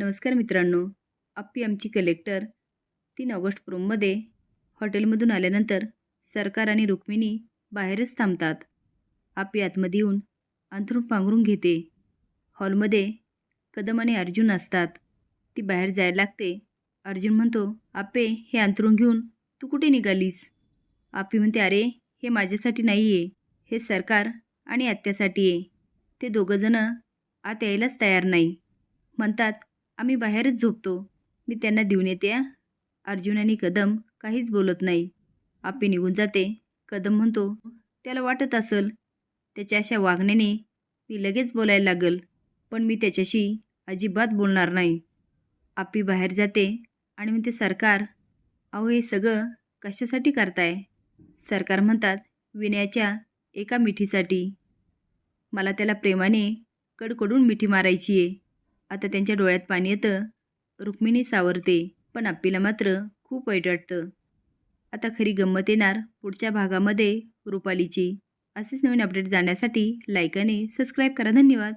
नमस्कार मित्रांनो. आप्पी आमची कलेक्टर तीन ऑगस्ट प्रोममध्ये हॉटेलमधून आल्यानंतर सरकार आणि रुक्मिणी बाहेरच थांबतात. आप्पी आतमध्ये येऊन अंथरूण पांघरून घेते. हॉलमध्ये कदम आणि अर्जुन असतात. ती बाहेर जायला लागते. अर्जुन म्हणतो आप्पे हे अंथरूण घेऊन तू कुठे निघालीस? आप्पी म्हणते अरे हे माझ्यासाठी नाही आहे हे सरकार आणि आत्यासाठी आहे. ते दोघंजणं आत यायलाच तयार नाही. म्हणतात आम्ही बाहेरच झोपतो. मी त्यांना देऊन येते अर्जुन आणि कदम काहीच बोलत नाही. आपे निघून जाते. कदम म्हणतो त्याला वाटत असेल त्याच्या अशा वागण्याने मी लगेच बोलायला लागल पण मी त्याच्याशी अजिबात बोलणार नाही. आपी बाहेर जाते आणि म्हणते सरकार अहो हे सगळं कशासाठी करताय? सरकार म्हणतात विनयाच्या एका मिठीसाठी. मला त्याला प्रेमाने कडकडून मिठी मारायची आहे. आता त्यांच्या डोळ्यात पाणी येतं. रुक्मिणी सावरते पण आप्पीला मात्र खूप वाईट वाटतं. आता खरी गंमत येणार पुढच्या भागामध्ये रुपालीची. असेच नवीन अपडेट जाण्यासाठी लाईक आणि सबस्क्राईब करा. धन्यवाद.